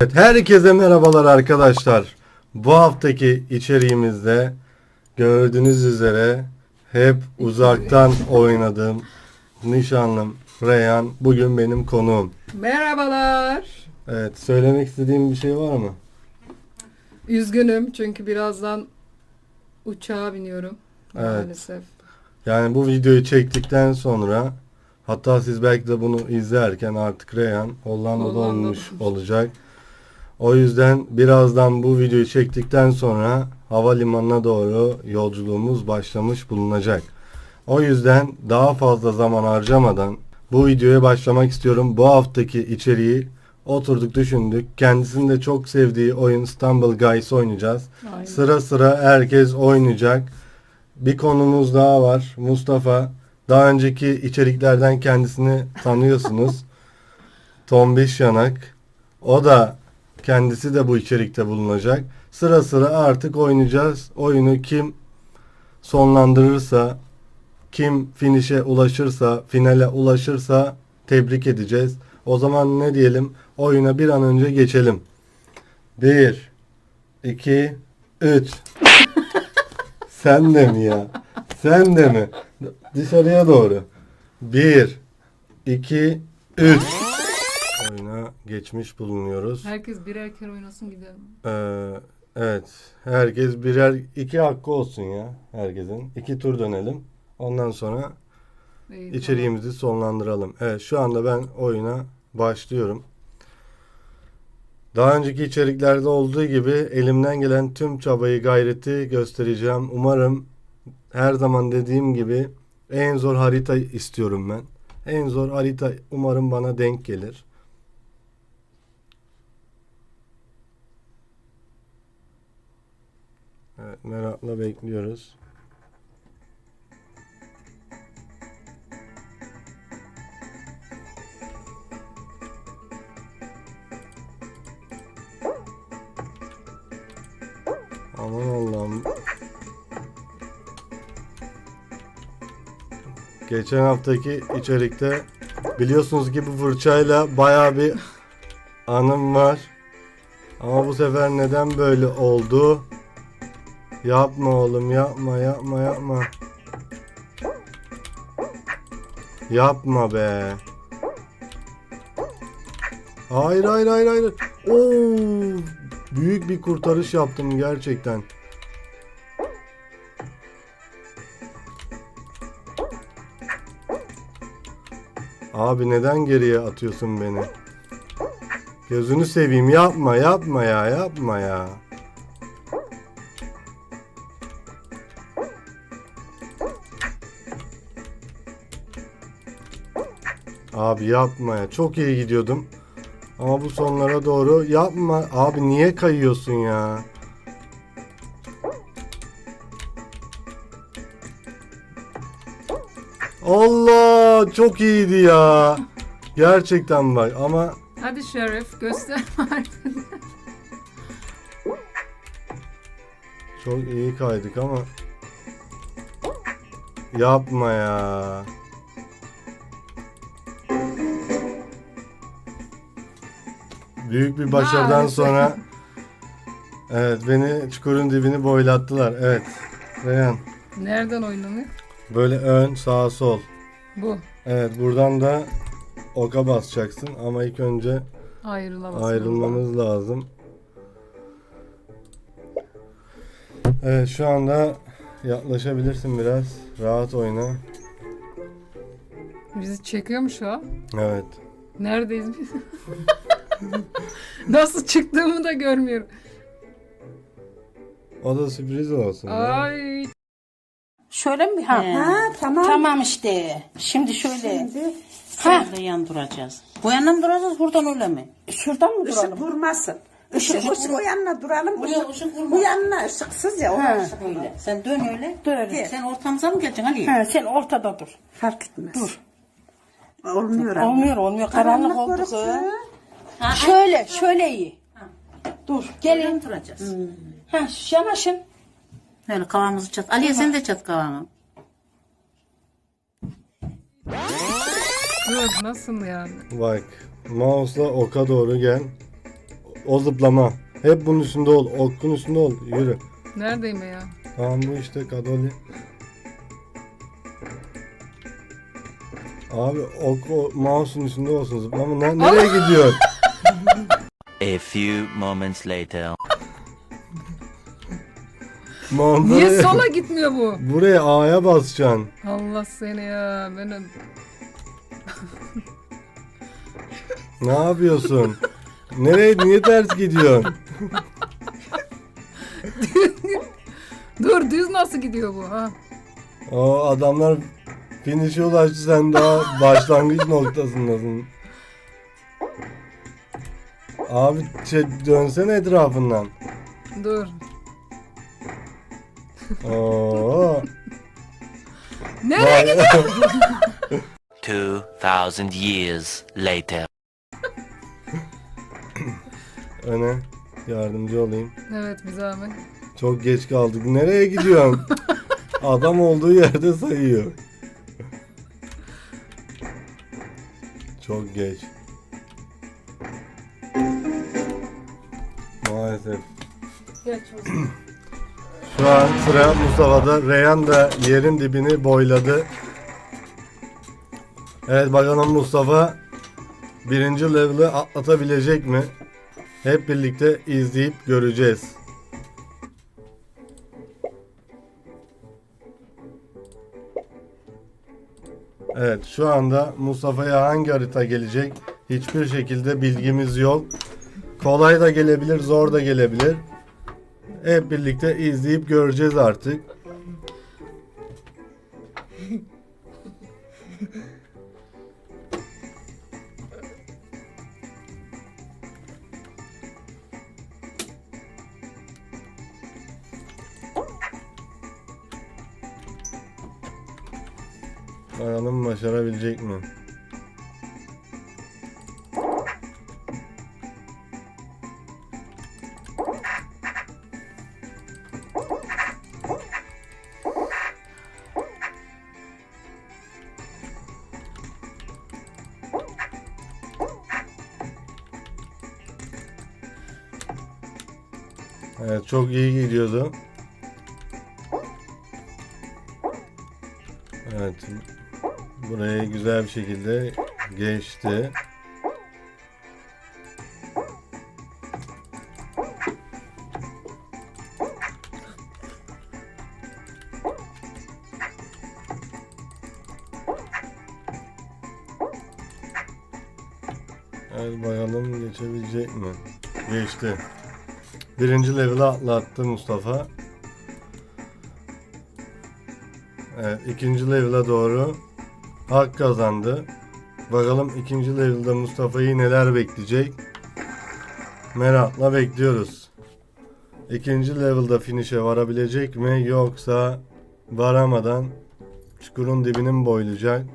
Evet, herkese merhabalar arkadaşlar. Bu haftaki içeriğimizde gördüğünüz üzere hep uzaktan oynadığım nişanlım Reyhan bugün benim konuğum. Merhabalar. Evet, söylemek istediğim bir şey var mı? Üzgünüm çünkü birazdan uçağa biniyorum. Evet. Maalesef. Yani bu videoyu çektikten sonra hatta siz belki de bunu izlerken artık Reyhan Hollanda'da Hollanda'da olmuş olmuş. olacak. O yüzden birazdan bu videoyu çektikten sonra havalimanına doğru yolculuğumuz başlamış bulunacak. O yüzden daha fazla zaman harcamadan bu videoya başlamak istiyorum. Bu haftaki içeriği oturduk düşündük. Kendisinin de çok sevdiği oyun Stumble Guys oynayacağız. Aynen. Sıra sıra herkes oynayacak. Bir konumuz daha var. Mustafa. Daha önceki içeriklerden kendisini tanıyorsunuz. Tombiş Yanak. O da kendisi de bu içerikte bulunacak. Sıra sıra artık oynayacağız. Oyunu kim sonlandırırsa, kim finish'e ulaşırsa, finale ulaşırsa tebrik edeceğiz. O zaman ne diyelim? Oyuna bir an önce geçelim. 1 2 3 Sen de mi ya? Sen de mi? Dışarıya doğru. 1 2 3 Oyuna geçmiş bulunuyoruz. Herkes birer kere oynasın gidelim. Ee, evet. Herkes birer iki hakkı olsun ya herkesin. İki tur dönelim. Ondan sonra İyi, içeriğimizi sonlandıralım. Evet şu anda ben oyuna başlıyorum. Daha önceki içeriklerde olduğu gibi elimden gelen tüm çabayı gayreti göstereceğim. Umarım her zaman dediğim gibi en zor harita istiyorum ben. En zor harita umarım bana denk gelir. Evet, merakla bekliyoruz. Aman Allah'ım. Geçen haftaki içerikte biliyorsunuz ki bu fırçayla baya bir anım var. Ama bu sefer neden böyle oldu? Yapma oğlum yapma yapma yapma. Yapma be. Hayır hayır hayır hayır. Oo, büyük bir kurtarış yaptım gerçekten. Abi neden geriye atıyorsun beni? Gözünü seveyim yapma yapma ya yapma ya. Abi yapma ya. Çok iyi gidiyordum. Ama bu sonlara doğru yapma. Abi niye kayıyorsun ya? Allah çok iyiydi ya. Gerçekten bak ama Hadi Şerif göster marifetini. çok iyi kaydık ama yapma ya. Büyük bir başarıdan sonra evet beni çukurun dibini boylattılar. Evet. Reyhan Nereden oynanıyor? böyle ön sağ sol. Bu. Evet buradan da oka basacaksın ama ilk önce Ayrılamaz. ayrılmamız lazım. Evet şu anda yaklaşabilirsin biraz. Rahat oyna. Bizi çekiyor mu şu an? Evet. Neredeyiz biz? Nasıl çıktığımı da görmüyorum. O da sürpriz olsun. ya. Ay Şöyle mi? Ha. Ha tamam. Tamam işte. Şimdi şöyle. Şimdi ha. Şöyle yan duracağız. Bu yandan mı duracağız buradan öyle mi? şuradan mı duralım? Işık vurmasın. Işık, Işık ışık, vur- o yanına duralım. Buraya ışık- ışık vurmaz. bu yanına ışıksız ya. O Ha. ışık. Öyle. Sen dön öyle. Böyle. Sen ortamıza mı geleceksin Ali? Ha, sen ortada dur. Fark etmez. Dur. Olmuyor ama. Olmuyor olmuyor. Karanlık oldu orası. Ha, Şöyle, şöyle iyi. Dur. Gelin. duracağız. Ha, yanaşın. Böyle kavamızı çat. Aliye sen de çat kavamı. dur nasıl yani? Bak mouse'la oka doğru gel. O zıplama. Hep bunun üstünde ol. Okun üstünde ol. Yürü. Neredeyim ya? Tamam bu işte Kadoli. Abi ok o mouse'un üstünde olsun zıplama. Ne- nereye gidiyor? A few moments later. Niye sola gitmiyor bu? Buraya A'ya basacaksın. Allah seni ya. Ben Ne yapıyorsun? Nereye niye ters gidiyorsun? Dur düz nasıl gidiyor bu ha? O adamlar finish'e ulaştı sen daha başlangıç noktasındasın. Abi şey, dönsene etrafından. Dur. Oo. Nereye gidiyor? Two thousand years later. Öne yardımcı olayım. Evet bir zahmet. Çok geç kaldık. Nereye gidiyorsun? Adam olduğu yerde sayıyor. Çok geç. Maalesef. Şu an sıra Mustafa'da. Reyhan da yerin dibini boyladı. Evet bakalım Mustafa birinci level'ı atlatabilecek mi? Hep birlikte izleyip göreceğiz. Evet şu anda Mustafa'ya hangi harita gelecek? Hiçbir şekilde bilgimiz yok. Kolay da gelebilir, zor da gelebilir. Hep birlikte izleyip göreceğiz artık. Bakalım başarabilecek mi? Çok iyi gidiyordu. Evet. Burayı güzel bir şekilde geçti. Evet bakalım geçebilecek mi? Geçti. Birinci level'ı atlattı Mustafa. Evet, ikinci level'a doğru hak kazandı. Bakalım ikinci level'da Mustafa'yı neler bekleyecek? Merakla bekliyoruz. İkinci level'da finish'e varabilecek mi yoksa varamadan çukurun dibini mi boylayacak?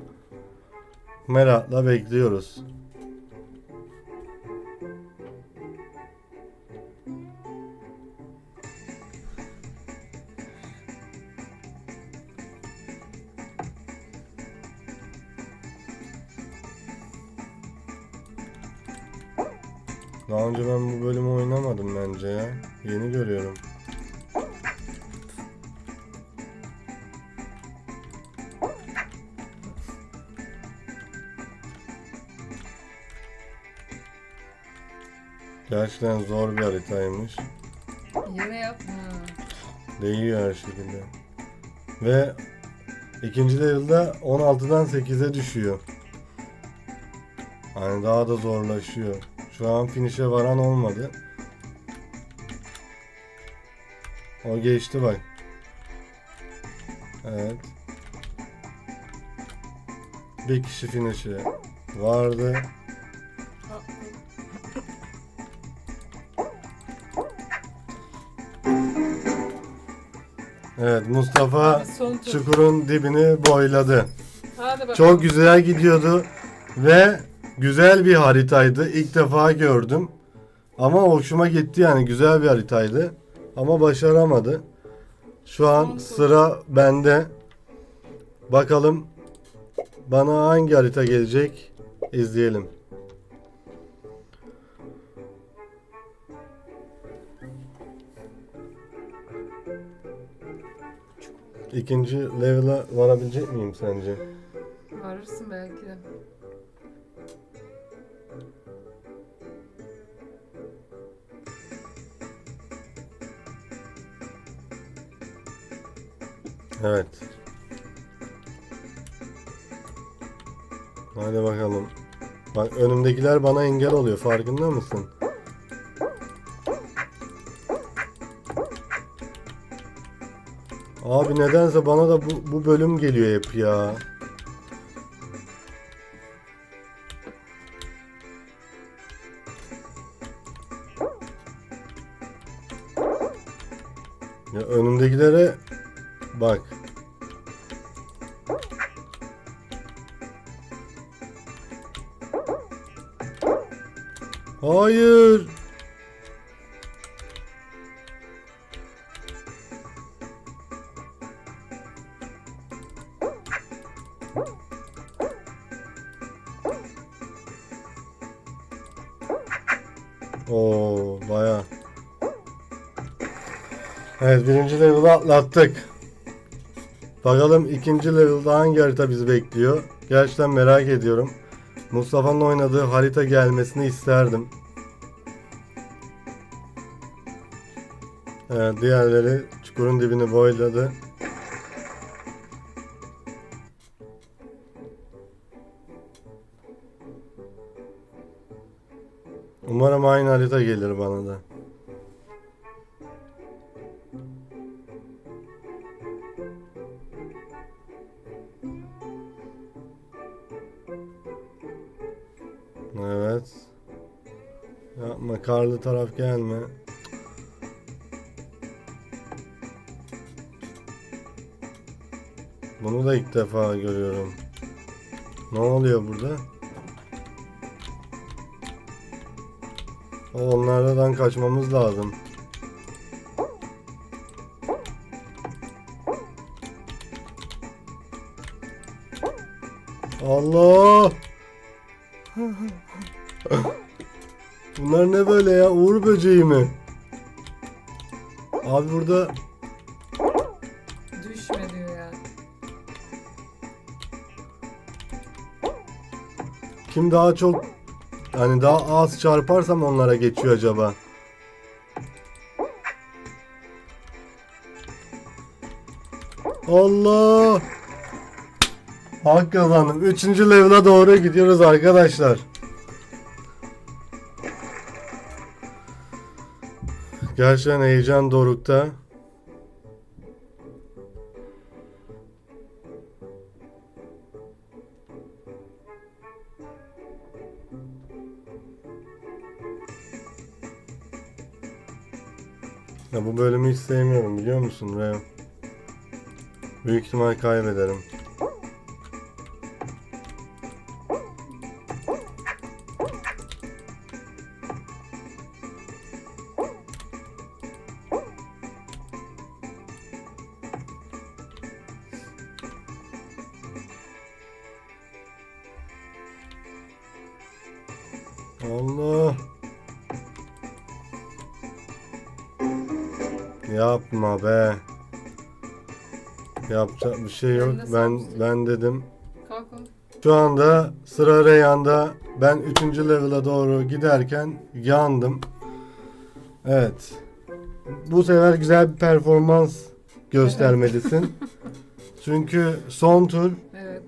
Merakla bekliyoruz. Gerçekten zor bir haritaymış. Yere yap. Ha. Değiyor her şekilde. Ve ikinci level'da 16'dan 8'e düşüyor. Yani daha da zorlaşıyor. Şu an finish'e varan olmadı. O geçti bak. Evet. Bir kişi finish'e vardı. Evet Mustafa Son tur. çukurun dibini boyladı. Hadi bakalım. Çok güzel gidiyordu ve güzel bir haritaydı. İlk defa gördüm. Ama hoşuma gitti yani güzel bir haritaydı. Ama başaramadı. Şu an sıra bende. Bakalım bana hangi harita gelecek izleyelim. İkinci level'a varabilecek miyim sence? Varırsın belki de. Evet. Hadi bakalım. Bak önümdekiler bana engel oluyor farkında mısın? Abi nedense bana da bu, bu bölüm geliyor hep ya. Evet birinci level'ı atlattık. Bakalım ikinci level'da hangi harita bizi bekliyor. Gerçekten merak ediyorum. Mustafa'nın oynadığı harita gelmesini isterdim. Evet diğerleri çukurun dibini boyladı. Umarım aynı harita gelir bana da. Karlı taraf gelme. Bunu da ilk defa görüyorum. Ne oluyor burada? Onlardan kaçmamız lazım. Allah! Bunlar ne böyle ya? Uğur böceği mi? Abi burada Düşme diyor ya. kim daha çok hani daha az çarparsam onlara geçiyor acaba? Allah! Hak kazandım. Üçüncü level'a doğru gidiyoruz arkadaşlar. Gerçekten heyecan dorukta. Ya bu bölümü hiç sevmiyorum biliyor musun ve büyük ihtimal kaybederim. Yapma be. Yapacak bir şey yok. Ben Ben dedim. Şu anda sıra Reyhan'da. Ben 3. level'a doğru giderken yandım. Evet. Bu sefer güzel bir performans göstermelisin. Çünkü son tur Evet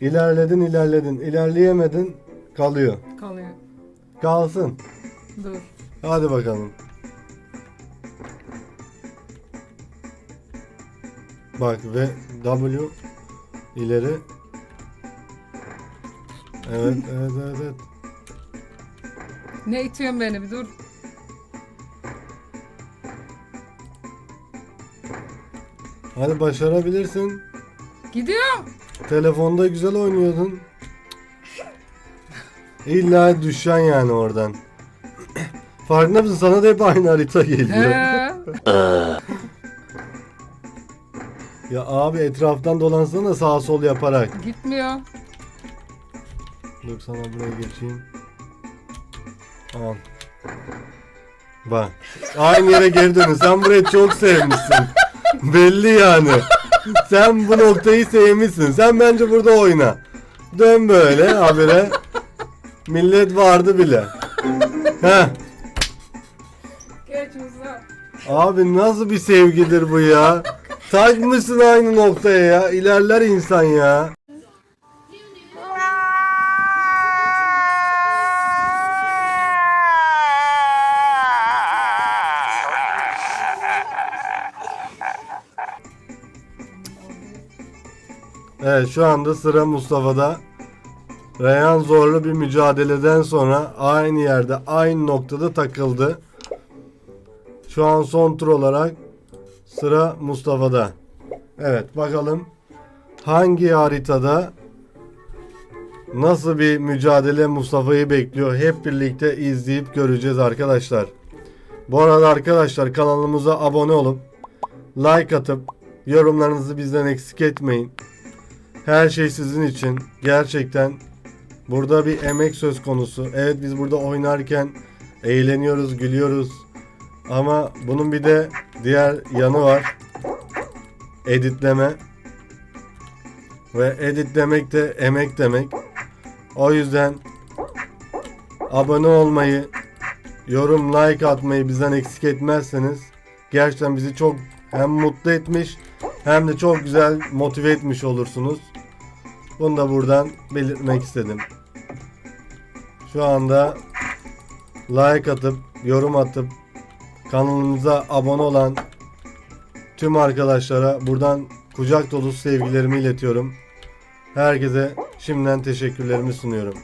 ilerledin ilerledin ilerleyemedin kalıyor. kalıyor. Kalsın. Dur. Hadi bakalım. Bak ve W ileri. Evet, evet, evet, evet. Ne itiyorsun beni bir dur. Hadi başarabilirsin. Gidiyorum. Telefonda güzel oynuyordun. İlla düşeceksin yani oradan. Farkında mısın? Sana da hep aynı harita geliyor. He. Ya abi etraftan dolansana sağa sol yaparak. Gitmiyor. Dur sana buraya geçeyim. Al. Bak. Aynı yere geri dönün. Sen burayı çok sevmişsin. Belli yani. Sen bu noktayı sevmişsin. Sen bence burada oyna. Dön böyle habire. Millet vardı bile. Heh. Geç Musa. Abi nasıl bir sevgidir bu ya? Takmışsın aynı noktaya ya. İlerler insan ya. Evet şu anda sıra Mustafa'da. Reyhan zorlu bir mücadeleden sonra aynı yerde aynı noktada takıldı. Şu an son tur olarak sıra Mustafa'da. Evet bakalım hangi haritada nasıl bir mücadele Mustafa'yı bekliyor hep birlikte izleyip göreceğiz arkadaşlar. Bu arada arkadaşlar kanalımıza abone olup like atıp yorumlarınızı bizden eksik etmeyin. Her şey sizin için. Gerçekten burada bir emek söz konusu. Evet biz burada oynarken eğleniyoruz, gülüyoruz. Ama bunun bir de diğer yanı var. Editleme. Ve editlemek de emek demek. O yüzden abone olmayı, yorum, like atmayı bizden eksik etmezseniz gerçekten bizi çok hem mutlu etmiş hem de çok güzel motive etmiş olursunuz. Bunu da buradan belirtmek istedim. Şu anda like atıp yorum atıp kanalımıza abone olan tüm arkadaşlara buradan kucak dolusu sevgilerimi iletiyorum. Herkese şimdiden teşekkürlerimi sunuyorum.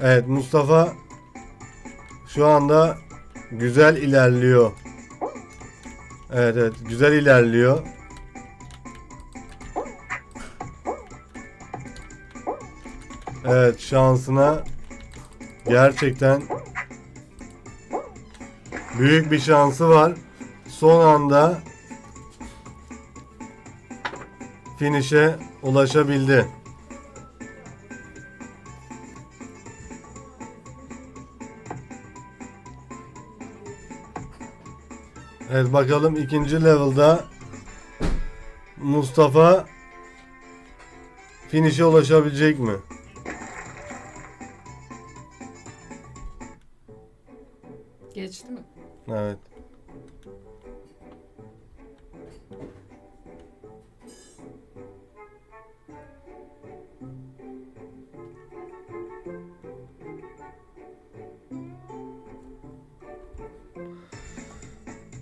Evet Mustafa şu anda güzel ilerliyor. Evet evet güzel ilerliyor. Evet şansına gerçekten büyük bir şansı var. Son anda finish'e ulaşabildi. Evet bakalım ikinci level'da Mustafa finish'e ulaşabilecek mi?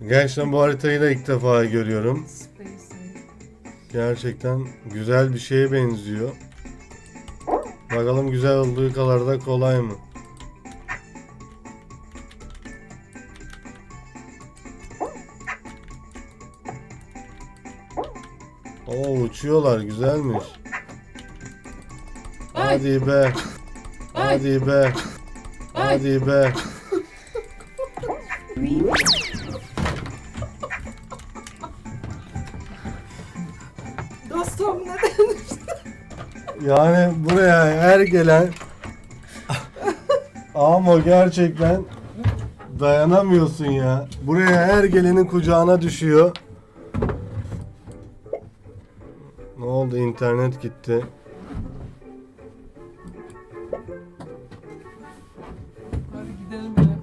Gerçekten bu haritayı da ilk defa görüyorum. Gerçekten güzel bir şeye benziyor. Bakalım güzel olduğu kadar da kolay mı? Oo uçuyorlar güzelmiş. Hadi be. Hadi be. Hadi be. Dostum neden? Yani buraya her gelen ama gerçekten dayanamıyorsun ya. Buraya her gelenin kucağına düşüyor. Ne oldu internet gitti.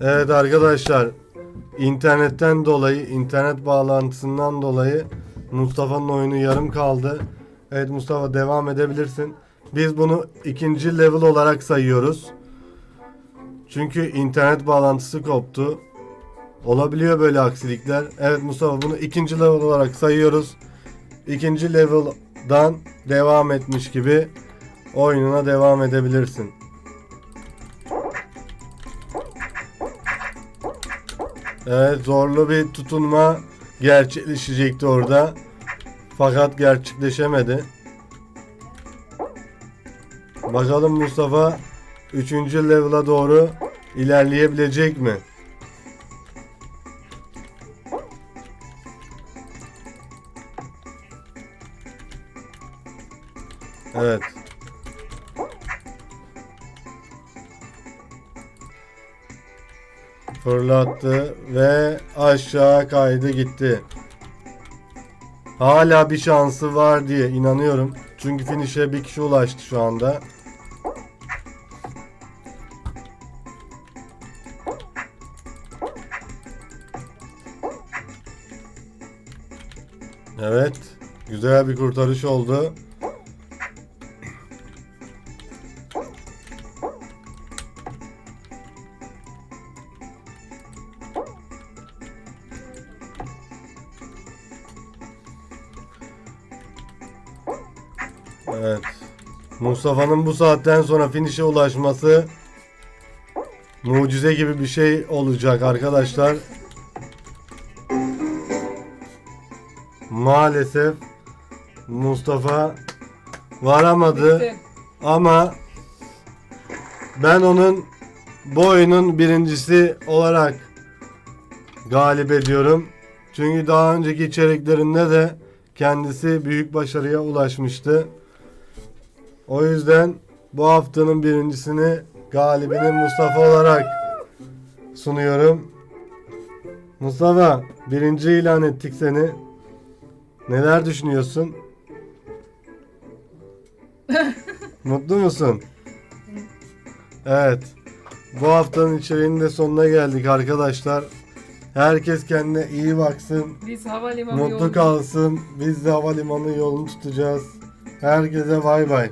Evet arkadaşlar internetten dolayı internet bağlantısından dolayı Mustafa'nın oyunu yarım kaldı. Evet Mustafa devam edebilirsin. Biz bunu ikinci level olarak sayıyoruz. Çünkü internet bağlantısı koptu. Olabiliyor böyle aksilikler. Evet Mustafa bunu ikinci level olarak sayıyoruz. İkinci level'dan devam etmiş gibi oyununa devam edebilirsin. Evet zorlu bir tutunma gerçekleşecekti orada. Fakat gerçekleşemedi. Bakalım Mustafa 3. level'a doğru ilerleyebilecek mi? Fırlattı ve aşağı kaydı gitti. Hala bir şansı var diye inanıyorum. Çünkü finish'e bir kişi ulaştı şu anda. Evet. Güzel bir kurtarış oldu. Evet. Mustafa'nın bu saatten sonra finish'e ulaşması mucize gibi bir şey olacak arkadaşlar. Maalesef Mustafa varamadı Bitti. ama ben onun bu oyunun birincisi olarak galip ediyorum. Çünkü daha önceki içeriklerinde de kendisi büyük başarıya ulaşmıştı. O yüzden bu haftanın birincisini galibini Mustafa olarak sunuyorum. Mustafa birinci ilan ettik seni. Neler düşünüyorsun? Mutlu musun? Evet. Bu haftanın içeriğinin de sonuna geldik arkadaşlar. Herkes kendine iyi baksın. Biz havalimanı Mutlu yolunda- kalsın. Biz de havalimanı yolunu tutacağız. Herkese bay bay.